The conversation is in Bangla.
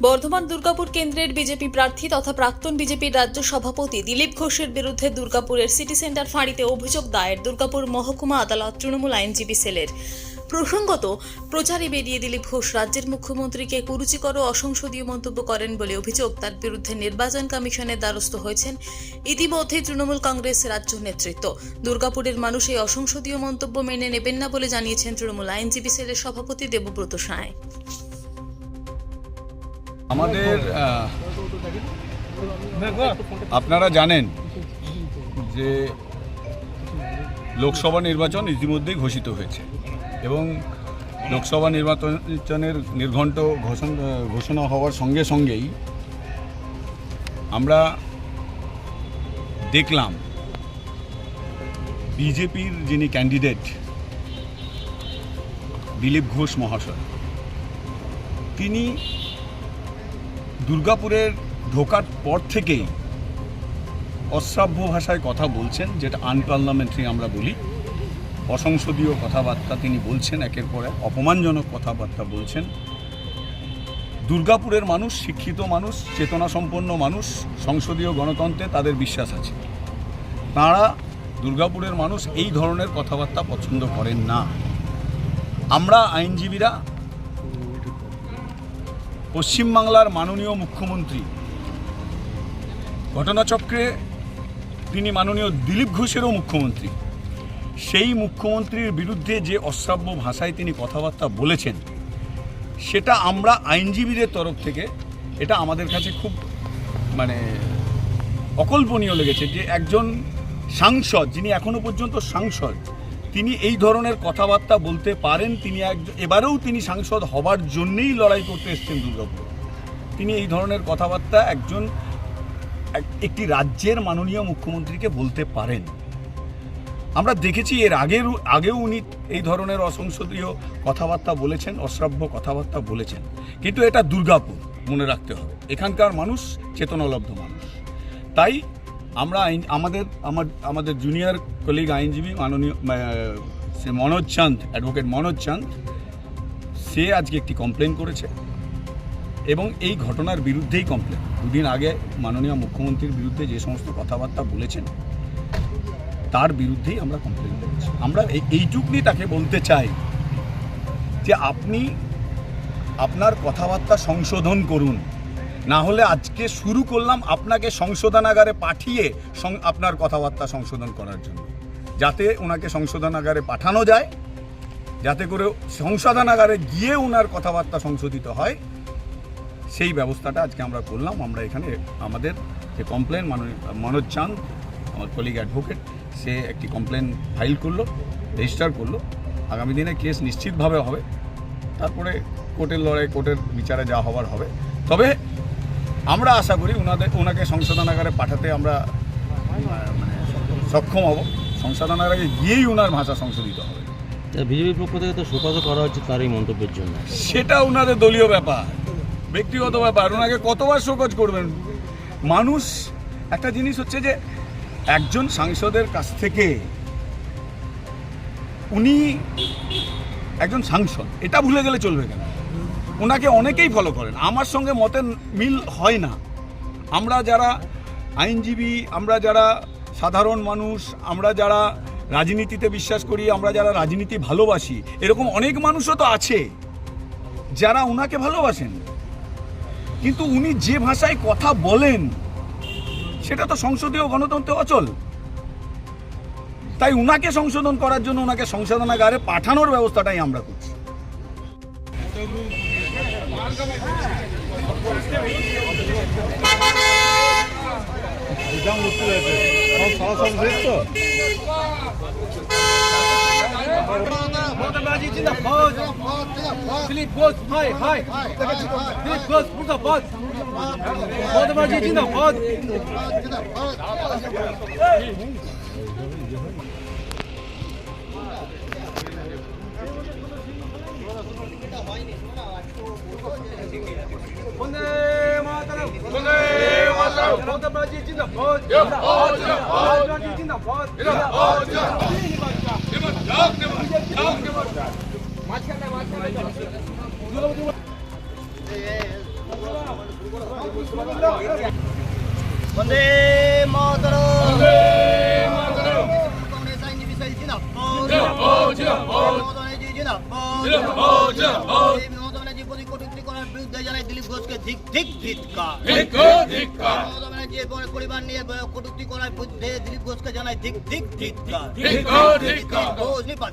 বর্ধমান দুর্গাপুর কেন্দ্রের বিজেপি প্রার্থী তথা প্রাক্তন বিজেপির রাজ্য সভাপতি দিলীপ ঘোষের বিরুদ্ধে দুর্গাপুরের সিটি সেন্টার ফাঁড়িতে অভিযোগ দায়ের দুর্গাপুর মহকুমা আদালত তৃণমূল আইনজীবী সেলের। প্রসঙ্গত, প্রচারে বেরিয়ে দিলীপ ঘোষ রাজ্যের মুখ্যমন্ত্রীকে কুরুচিকর অসংসদীয় মন্তব্য করেন বলে অভিযোগ তার বিরুদ্ধে নির্বাচন কমিশনের দ্বারস্থ হয়েছেন। ইতিমধ্যে তৃণমূল কংগ্রেস রাজ্য নেতৃত্ব। দুর্গাপুরের মানুষ এই অসংসদীয় মন্তব্য মেনে নেবেন না বলে জানিয়েছেন তৃণমূল আইনজীবী সেলের সভাপতি দেবব্রত সাঁয় আমাদের আপনারা জানেন যে লোকসভা নির্বাচন ইতিমধ্যেই ঘোষিত হয়েছে এবং লোকসভা নির্বাচনের নির্ঘণ্ট ঘোষণ হওয়ার সঙ্গে সঙ্গেই আমরা দেখলাম বিজেপির যিনি ক্যান্ডিডেট দিলীপ ঘোষ মহাশয় তিনি দুর্গাপুরের ঢোকার পর থেকেই অশ্রাব্য ভাষায় কথা বলছেন, যেটা আনপার্লামেন্টারি আমরা বলি। অসংসদীয় কথাবার্তা তিনি বলছেন, একের পর এক অপমানজনক কথাবার্তা বলছেন। দুর্গাপুরের মানুষ, শিক্ষিত মানুষ চেতনা সম্পন্ন মানুষ, সংসদীয় গণতন্ত্রে তাদের বিশ্বাস আছে। তাঁরা দুর্গাপুরের মানুষ এই ধরনের কথাবার্তা পছন্দ করেন না। আমরা আইনজীবীরা পশ্চিমবাংলার মাননীয় মুখ্যমন্ত্রী। ঘটনাচক্রে তিনি মাননীয় দিলীপ ঘোষেরও মুখ্যমন্ত্রী। সেই মুখ্যমন্ত্রীর বিরুদ্ধে যে অশ্রাব্য ভাষায় তিনি কথাবার্তা বলেছেন, সেটা আমরা আইনজীবীদের তরফ থেকে, এটা আমাদের কাছে খুব মানে অকল্পনীয় লেগেছে যে একজন সাংসদ, যিনি এখনও পর্যন্ত সাংসদ তিনি এই ধরনের কথাবার্তা বলতে পারেন, তিনি একজন এবারেও তিনি সাংসদ হবার জন্যেই লড়াই করতে এসেছেন দুর্গাপুর। তিনি এই ধরনের কথাবার্তা একজন একটি রাজ্যের মাননীয় মুখ্যমন্ত্রীকে বলতে পারেন। আমরা দেখেছি এর আগের, আগেও উনি এই ধরনের অসংসদীয় কথাবার্তা বলেছেন, অশ্রাব্য কথাবার্তা বলেছেন। কিন্তু এটা দুর্গাপুর, মনে রাখতে হবে। এখানকার মানুষ চেতনালব্ধ মানুষ। তাই আমরা আইন আমাদের, আমার, আমাদের জুনিয়র কলিগ আইনজীবী মাননীয় সে মনোজ চাঁদ অ্যাডভোকেট মনোজ চাঁদ, সে আজকে একটি কমপ্লেন করেছে এবং এই ঘটনার বিরুদ্ধেই কমপ্লেন দুদিন আগে মাননীয় মুখ্যমন্ত্রীর বিরুদ্ধে যে সমস্ত কথাবার্তা বলেছেন, তার বিরুদ্ধেই আমরা কমপ্লেন করেছি। আমরা এই- নিয়ে তাকে বলতে চাই যে আপনি আপনার কথাবার্তা সংশোধন করুন। না হলে আজকে শুরু করলাম আপনাকে সংশোধনাগারে পাঠিয়ে আপনার কথাবার্তা সংশোধন করার জন্য। যাতে ওনাকে সংশোধনাগারে পাঠানো যায়, যাতে করে সংশোধনাগারে গিয়ে ওনার কথাবার্তা সংশোধিত হয়। সেই ব্যবস্থাটা আজকে আমরা করলাম। আমরা এখানে আমাদের যে কমপ্লেন মনোজ চাঁদ, আমার কলিগ অ্যাডভোকেট সে একটি কমপ্লেন ফাইল করল রেজিস্টার করল। আগামী দিনে কেস নিশ্চিতভাবে হবে। তারপরে কোর্টের লড়াই কোর্টের বিচারে যা হবার হবে। তবে আমরা আশা করি ওনাদের ওনাকে সংশোধনাগারে পাঠাতে আমরা মানে সক্ষম হব। সংশোধনাগারে গিয়েই ওনার ভাষা সংশোধিত হবে। বিজেপির পক্ষ থেকে তো শোকজ করা হচ্ছে তার এই মন্তব্যের জন্য। সেটা ওনাদের দলীয় ব্যাপার ব্যক্তিগত ব্যাপার। ওনাকে কতবার শোকজ করবেন? মানুষ একটা জিনিস হচ্ছে যে একজন সাংসদের কাছ থেকে উনি একজন সাংসদ এটা ভুলে গেলে চলবে কেন? ওনাকে অনেকেই ফলো করেন। আমার সঙ্গে মতের মিল হয় না। আমরা যারা আইনজীবী, আমরা যারা সাধারণ মানুষ, আমরা যারা রাজনীতিতে বিশ্বাস করি, আমরা যারা রাজনীতি ভালোবাসি, এরকম অনেক মানুষও তো আছে যারা ওনাকে ভালোবাসেন। কিন্তু উনি যে ভাষায় কথা বলেন, সেটা তো সংসদীয় গণতন্ত্রে অচল। তাই উনাকে সংশোধন করার জন্য ওনাকে সংশোধনাগারে পাঠানোর ব্যবস্থাটাই আমরা করছি। বিধান উঠতে রয়েছে সব সারা সব শেষ তো হয়নি 본대 마타람 본대 마타람 본대 바지 진다 버지 야 어지라 바지 진다 버지 야 어지라 네만 작 네만 작 네만 작 마찬가 마찬가 본대 마타람 본대 마타람 본대 사인이 비싸 있나 버지 버지 버지 버지 버지 버지 কটূক্তি জানাই দিলীপ ঘোষকে ধিক ধিক মমতা পরিবার নিয়ে কটূক্তি করায় দিলীপ ঘোষকে জানাই ধিক ধিক নিপাত